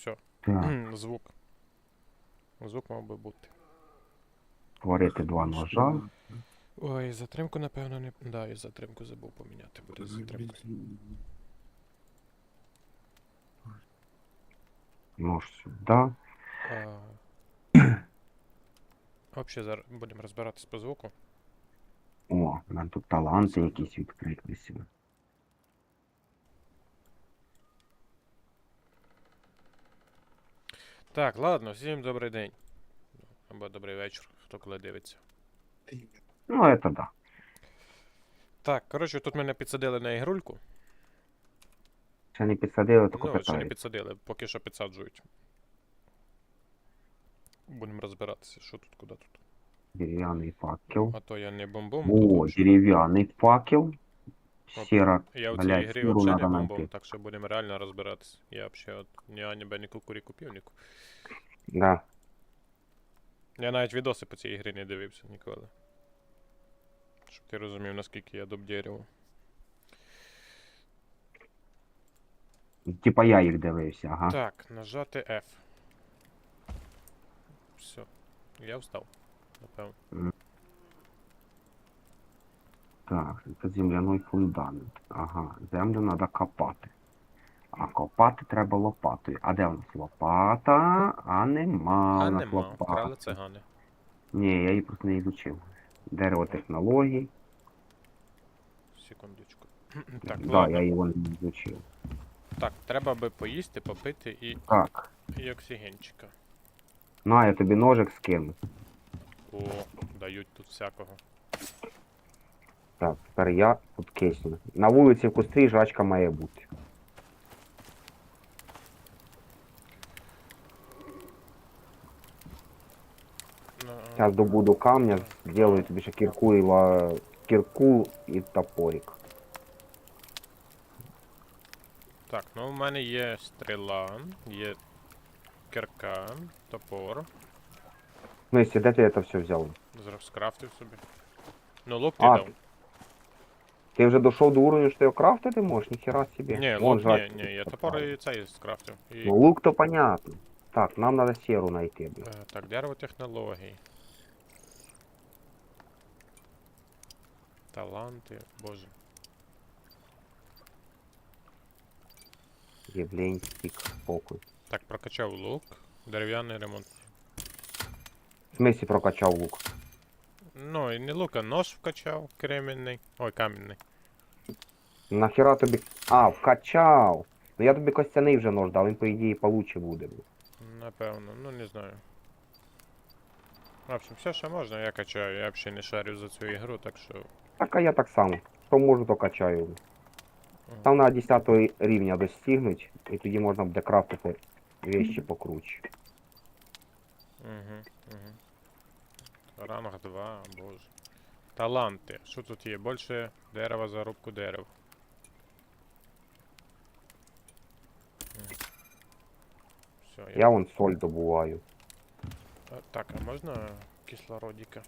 Все. Так, Звук. Звук мав би бути. створити два ножа. Ой, затримку, напевно, не. Да, і затримку забув поміняти, буде затримка. Нож сюди. Взагалі, зараз будемо розбиратись по звуку. О, мене тут таланти якісь відкрилися. Так, ладно, всім добрий день. Або добрий вечір, хто коли дивиться. Ну, це да. Так, коротше, тут мене підсадили на ігрульку. Ще не підсадили, тільки Ну, ще не підсадили, поки що підсаджують. Будемо розбиратися, що тут, куди тут. Дерев'яний факел. А то я не бомбом. О, дерев'яний факел. Сіра. Я в цій блядь, ігрі взагалі не надо бомбом, знайти. так що будемо реально розбиратися. Я взагалі от ні Ані Б, ні кукуріку півніку. Да. Я навіть відоси по цій ігрі не дивився ніколи. Щоб ти розумів, наскільки я доб дерева. Типа я їх дивився, ага. Так, нажати F. Все. Я встав. Напевно. Так, це земляний фундамент. Ага, землю треба копати. А копати треба лопатою. А де у нас лопата? А нема А у нас нема, вкрали лопати. цигани. Ні, я її просто не ізучив. Дерево технологій. Секундочку. так, да, ладно. я його не ізучив. Так, треба би поїсти, попити і, Так. і оксигенчика. На, я тобі ножик скину. О, дають тут всякого. Так, тепер я тут кисню. На вулиці в кустрі жрачка має бути. Ну, Зараз добуду камня, зроблю тобі ще кірку і ла... кірку і топорик. Так, ну в мене є стріла, є кирка, топор. Мисі, де ти це все взяв? Зараз скрафтив собі. Ну, лук ти А, дав. Ти вже дійшов до уровня, що ти його крафтити можеш? Ніхера собі. Ні, Вон лук, ні, жрачка ні, я топор і цей скрафтив. І, Ну лук то понятно. Так, нам треба серу знайти. блін. е, так, дерево технологій. Таланти, боже. Євлень, стік, похуй. Так, прокачав лук, дерев'яний ремонт. В смислі прокачав лук. Ну, і не лук, а нож вкачав, кремінний. Ой, камінний. Нахера тобі. А, вкачав. Ну я тобі костяний вже нож дав, він по ідеї получше буде. Напевно, ну не знаю. В общем, все, що можна, я качаю. Я взагалі не шарю за цю ігру, так що. Так, а я так само. Що можу, то качаю. Там на 10 рівня достигнуть, і тоді можна буде крафтити вещи покруче. Угу, угу. Ранг 2, боже. Таланти. Що тут є? Більше дерева за рубку дерев. Все, я... Я вон соль добуваю. А, Так, а можна кислородика?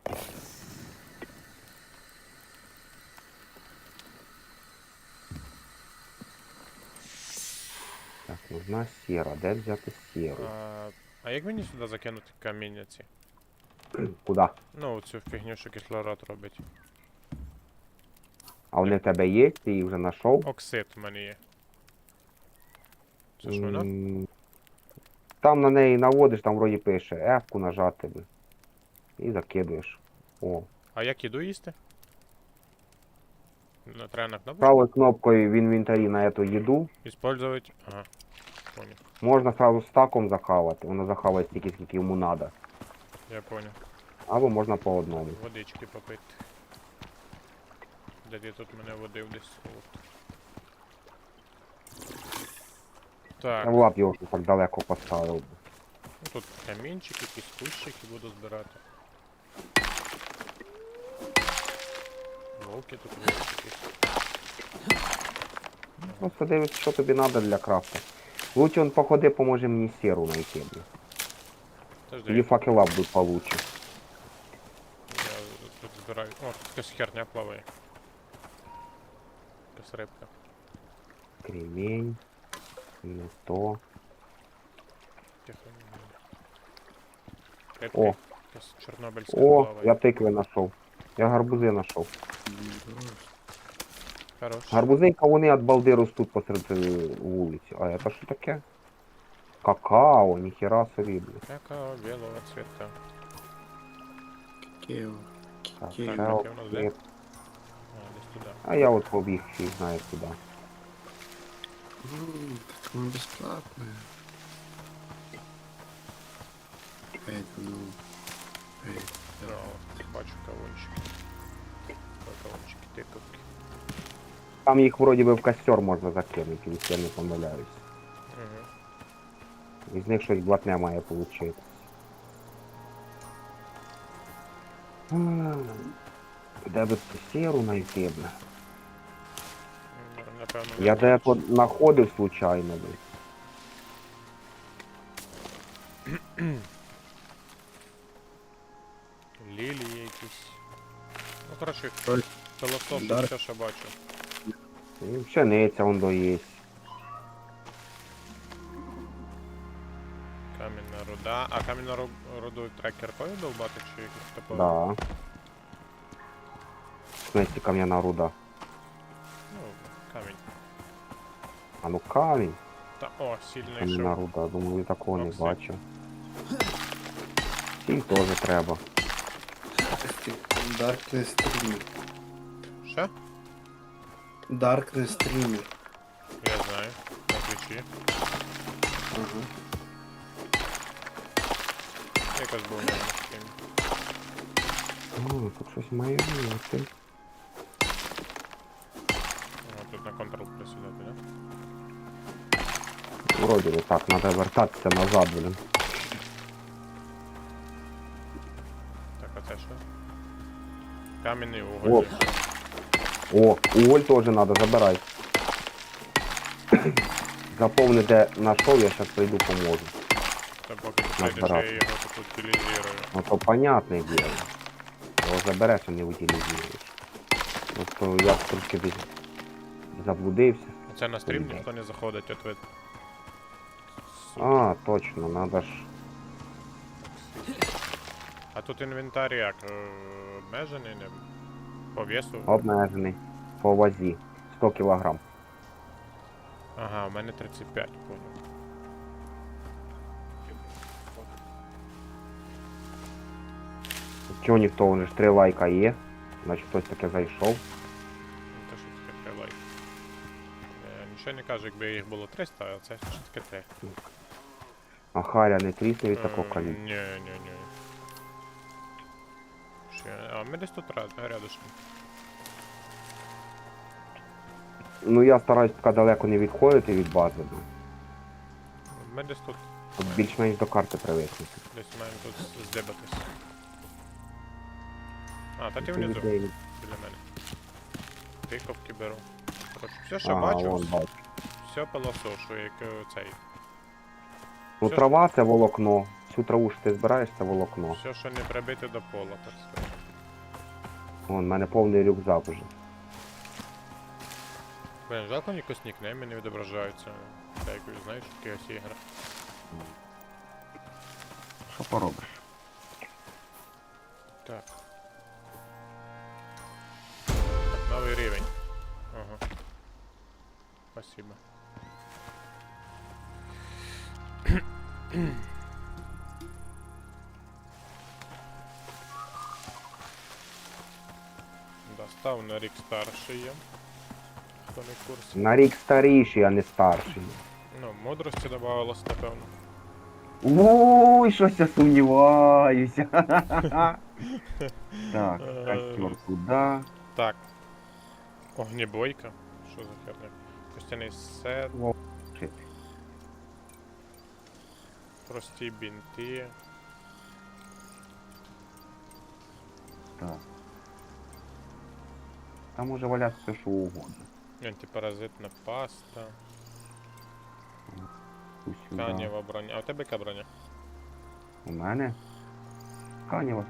Так, нужна сера. Де взяти серу? А, а як мені сюди закинути каміння ці? Куда? Ну, цю фігню, що кислород робить. А вони в тебе є, ти їх вже знайшов? Оксид у мене є. Це ж вона? М, Там на неї наводиш, там вроді пише F-ку нажати. блін. І закидуєш. О. А як їду їсти? На треба на кнопку? Правою кнопкою в інвентарі на эту їду Использовать. Ага. Понял. можна сразу стаком захавати. Воно захаває стільки, скільки йому треба. Я понял. Або можна по одному. Водички попити. Де ти тут мене водив десь? От. Так, Я в лап його так далеко поставив. ну тут камінчик, якісь кущики буду збирати. Вовки тут вовки якісь. Просто дивись, що тобі треба для крафта. Лучше он походи, поможе мені серу знайти. блін. Подожди, Тоді факела будуть получше. я тут збираю. О, тут якась херня плаває. Якась рибка. Кремень. Не то. Тихо. Рибки, О. якась чорнобильська О, плаває. я тикви знайшов. Я гарбузи знайшов. Хорош. Гарбузинка вони від балди ростуть посеред е, вулиці. А це що таке? Какао, ніхера собі. блін. Какао білого цвіта. Кео. Так, Кео. це Так, от я воно є. де? А, десь туди. А я от побіг, фіг знає куди. М, Так оно бесплатное. Поэтому... Эй, Ну, бачу кавунчики. Кавунчики, тиковки. Там їх вроді би в костер можна закинути, якщо я не помиляюсь. Із них щось блатне має получити. Де би цю сіру знайти, бля? Напевно, Я де бачу. случайно, бля. Лілії якісь. Ну, коротше, Дар. все, що бачу. І пшениця он доїсть. Камінна руда. А камінну ру- руду треба кіркою довбати чи якось типу? Да. В смысле кам'яна руда. Ну, камінь. А ну камінь. Та о, сильно Кам'яна йшов. руда. Думаю, я такого не Оксид. бачив. Сіль теж треба. Darkness Streamer. Що? Darkness Streamer. Я знаю. На твічі. Ага. Якось був на стрімі. О, тут щось має бути. О, тут на Ctrl присідати, да? Вроді би так, треба вертатися назад, блін. Так, а це що? Кам'яний уголь. О, уголь теж треба, забирай. Заповни, де знайшов, я зараз прийду поможу. Та поки прийдеш, я його тут. Ну то понятне діло. Його забереш, а не утилізуєш. Просто я трошки десь заблудився. Це на стрім ніхто не заходить, от ви. А, точно, надо ж. А тут інвентар як? е, Обмежений, не? По весу? Обмежений. По вазі. 100 кілограм. Ага, у мене 35, понял. Чого ніхто, вони ж три лайка є. Значить хтось таке зайшов. Ну, то що таке хайлайт. Е, нічого не кажу, якби їх було 300, а це що таке 3. А Харя не трісне від такого калібру. Ні, ні, ні. Ще, а ми десь тут ряд- рядышком. Ну я стараюсь поки далеко не відходити від бази. ну. Ми десь тут, Щоб більш-менш до карти привикнути. десь маємо тут з- здибатись. А, та ти внизу, біля мене. Тиковки беру. Коротше, все, що бачу, все пилосошу, як е, цей. Ну Все, трава це волокно. Всю траву, що ти збираєш, це волокно. Все, що не прибите до пола, так сказати. Вон, в мене повний рюкзак уже. Блин, жалко якось нікнейми не відображаються. Дякую, знаєш, в якихось іграх. Що поробиш? Так. Спасибо. Достав на рік старший є. Хто не в курсі. На рік старіший, а не старший. Ну, мудрості додавалось, напевно. Ой, щось я сумніваюся. Так, костер туди. Так. Огнебойка. Що за херня? Костяний сет. Прості бінти. Так. Там може валятися все, що угодно. Антипаразитна паста. Тканєва броня. А у тебе яка броня? У мене? Канєва.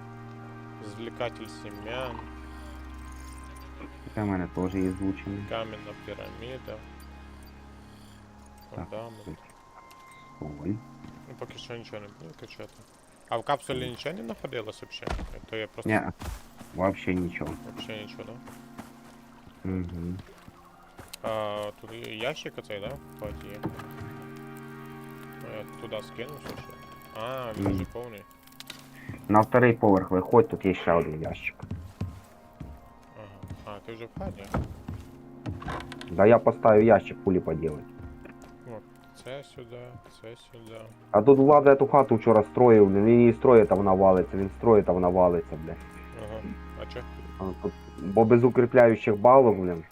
Звлікатель сім'ян, Це в мене теж є звучений. кам'яна піраміда. Так. Фундамент. Соль. Ну, поки що нічого не буду качати. А в капсулі нічого не знаходилось взагалі? То я просто Ні, вообще нічого. взагалі нічого, да? Угу. А, тут є ящик оцей, да? Ході є. Ну, я туди скинувся ще. А, він Мгм. вже повний. На второй поверх виходь, тут є ще один ящик. Ти вже в хаті? Да я поставив ящик пулі поделать. Це сюди, це сюди. А тут влада эту хату вчора строїв, він її строїть, а вона валиться, він строїть, а вона валиться, блядь. Ага. А чо? А тут- Бо без укріпляючих балок, блін,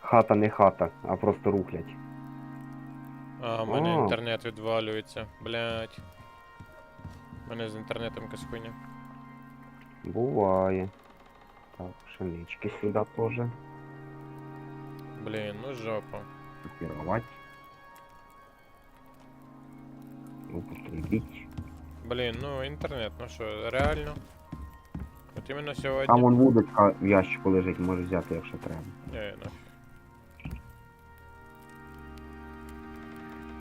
хата не хата, а просто рухлять. А, в мене А. інтернет відвалюється, блять. У мене з інтернетом якась хуйня. Буває. Пшенички сюди теж. Блін, ну жопа. Копірувати. Употребіть. Блін, ну інтернет, ну що, реально? От іменно сьогодні. Там вон вудочка в ящику лежить, може взяти, якщо треба. Ні, нафіг.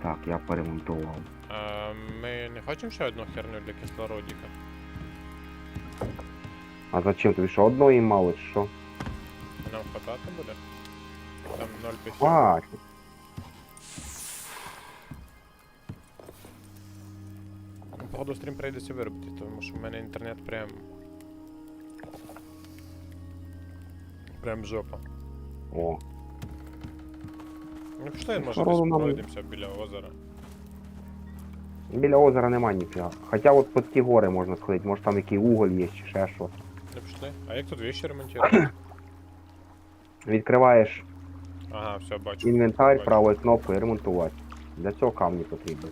Так, я поремонтував. А, ми не хочемо ще одну херню для кислородика? А зачем тобі що одної мало, чи що? Нам хватати буде? Там 0,50. Хватить. Ну, Походу стрім прийдеться виробити, тому що в мене інтернет прям. Прям жопа. О, Ну пішли, може Народу десь нам- пройдемося біля озера. біля озера нема ніфіга. Хоча от під ті гори можна сходити, може там який уголь є чи ще що. Ну пішли. А як тут вещи ремонтувати? Відкриваєш Ага, все, бачу. інвентар Бачу. правою кнопкою ремонтувати. Для цього камні потрібні.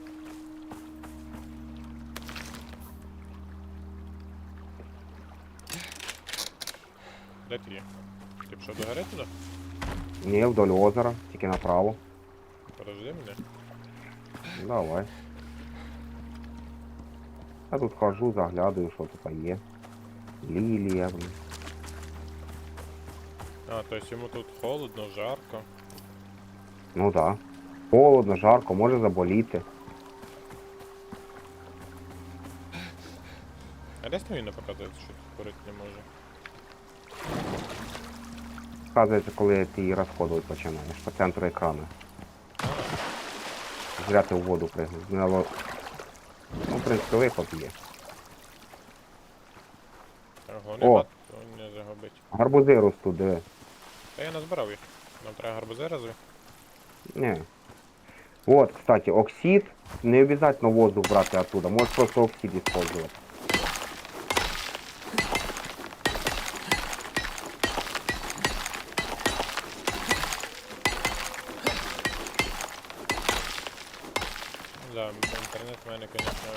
Де ти є? Ти пішов до гори туди? Ні, вдоль озера, тільки направо. Подожди мене. Давай. Я тут хожу, заглядаю, що тут є. Лілія, блін. А, то есть йому тут холодно, жарко. Ну да. Холодно, жарко, може заболіти. А десь він не показує, що тут курити не може. Вказується, коли ти її розходувати починаєш по центру екрану. Зря ти в воду пригнув. Ну, ну, в принципі, виход є. Головне О. бат не загубить. Гарбузи ростуть, диви. Та я назбирав їх. Нам треба гарбузи разве? Не. Вот, кстати, оксид. Не обязательно воздух брати оттуда. Можешь просто оксид использовать. Да, інтернет в мене, звісно,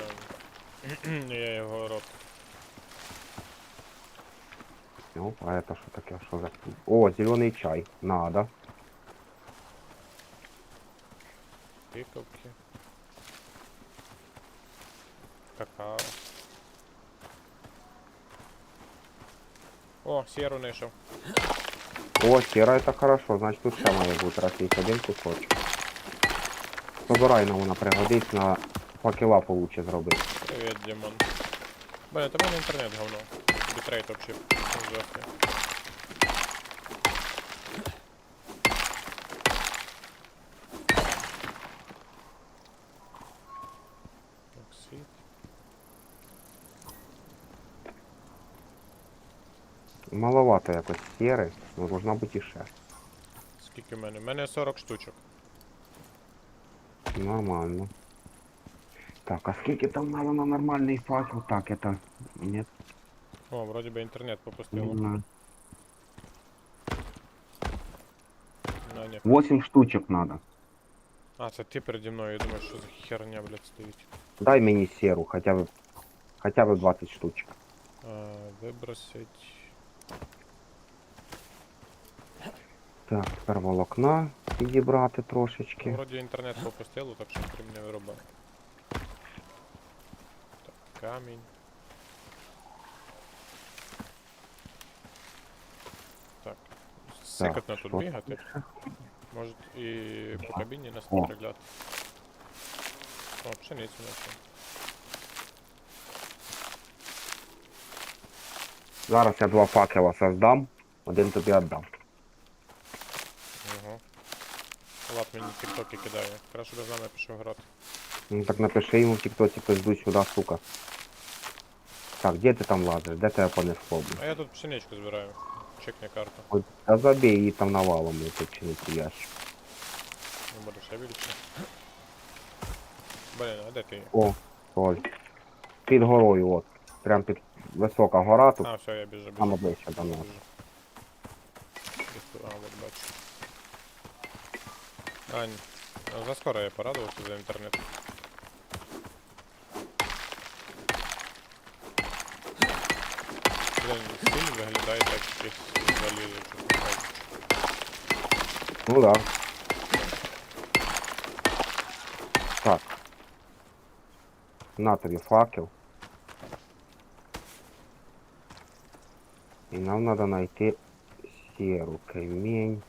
я його роб. Ну, а это что такое? Что за... О, зеленый чай. Надо. Тиковки. Какао. О, сіру знайшов. О, сера это хорошо. Значит, тут ще має бути, раз є один кусочок. Собирай нам вона пригодить на факела получше зробити. Привіт, Дімон. Блин, это мене інтернет говно. Бітрейт вообще. Оксид. Маловато якось сери, ну должна бути іще. Скільки в мене? У мене 40 штучок. Нормально. Так, а скільки там надо на нормальний факел? Так, это... Нет, О, вроді би інтернет не попустило. знаю. На, ні. 8 штучок надо. А, це ти переді мною, я думаю, що за херня, блядь, стоїть. Дай мені серу, хоча б хоча б 20 штучок. А, вибросить. Так, тепер волокна підібрати Ну, трошечки. вроді інтернет попустило, так що крім не вирубав. Так, камінь. Сикотно тут бігати. Може і по кабіні нас не перегляд. О, пшеницю нашли. Зараз я два факела создам, один тобі віддам. Ага. Лап мені тіктоки кидає. Краще би з нами пішов грати. Ну так напиши йому в тіктоці пизду сюди, сука. Так, де ти там лазиш? Де тебе понесло? блін? А я тут пшеничку збираю. Чекни карту. Ой, Та забей її там навалом, я тут чинити. Не буде ще більше. Блін, а де ти? є? О, ой. Під горою, от. Прям під висока гора тут. А, все, я біжу, біжу. Саме ближче до нас. Біжу. Десь А, от бачу. Ань, ну, за скоро я порадувався за інтернет. Блін, стиль виглядає так взагалі чорнокай. Ну да. Так. На тобі факел. І нам треба знайти серу, кремінь.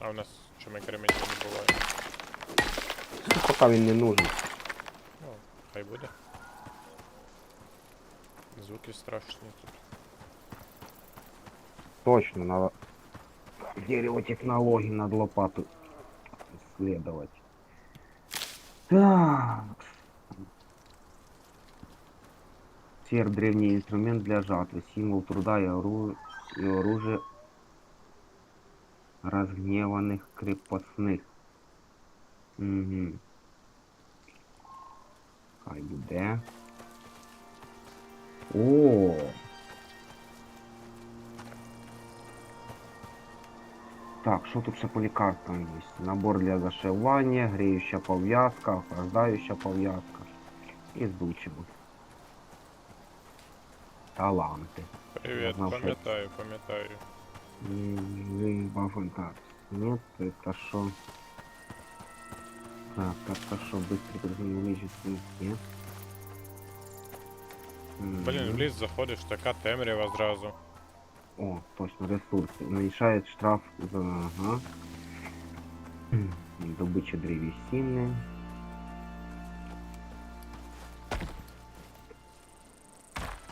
А у нас чому кремінь не буває? Ну, поки він не нужен. Ну, хай буде. Звуки страшні тут. Точно, надо деревотехнологии над лопату исследовать. Так. Сер древний инструмент для жатвы, символ труда и, ору... и оружие разгневанных крепостных. Угу. Хай буде. О! Так, що тут ще по лікарствам є? Набор для зашивання, гріюча пов'язка, охлаждаюча пов'язка і здучимо. Таланти. Привіт, знав, що- пам'ятаю, пам'ятаю. М, Бафон, так. Нет, это что? Так, это что, быстрый преднамережный нет. М, Блін, в ліс заходиш, така темрява зразу. О, точно, ресурсы. Уменьшает штраф за... Ага. М, Добыча древесины.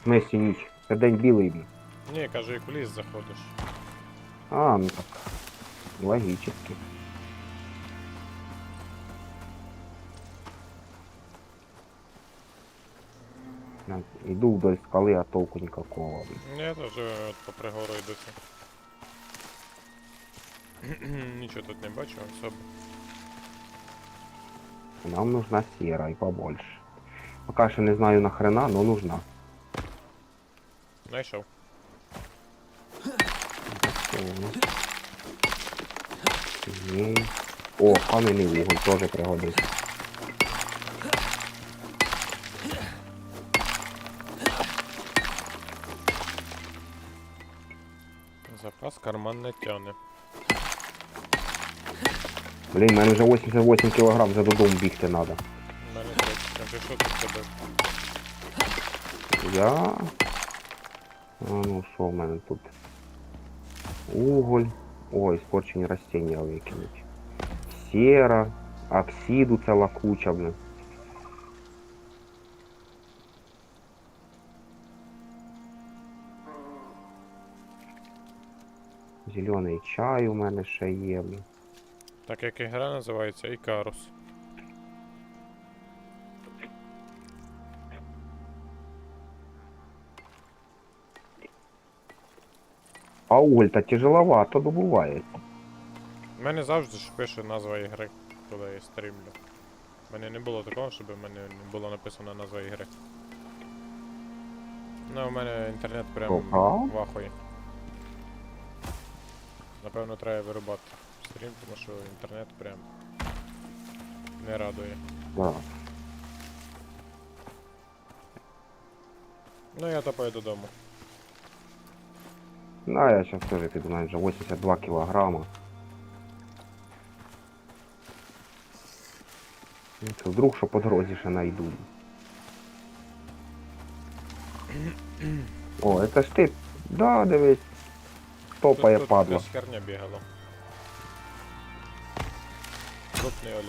Смесі ніч. Це день білий. блін. Ні, кажу, як в ліс заходиш. А, ну так. Логически. Так, Иду вдоль скалы, а толку никакого. Я теж от по пригору йдуся. Нічого тут не бачу особо. Нам нужна сера и побольше. Пока что не знаю нахрена, но нужна. Ні. О, кам'яний вуголь теж пригодиться. Карман не тяне. Блін, мене вже 88 кг, вже додому бігти треба. У мене точно. Ти що тут тебе? Я. А ну що в мене тут? Уголь. Ой, испорчені растения викинуть. Сера, оксиду ціла куча, блин. Зелений чай у мене ще є. Так як ігра називається Ікарус. А уголь-то тяжеловато добуває. У мене завжди ж пише назва ігри, коли я стрімлю. У мене не було такого, щоб в мене не було написано назва ігри. Ну, у мене інтернет прям Ага. вахує. Напевно, треба вирубати стрім, тому що інтернет прям не радує. Да. Ну я топаю додому. Ну, я сейчас тоже піду навіть вже 82 кілограма. Ну, це вдруг що по дорозі ще найду. О, це ж ти. Да, дивись. Топає падла. херня бігала. Крупний олень.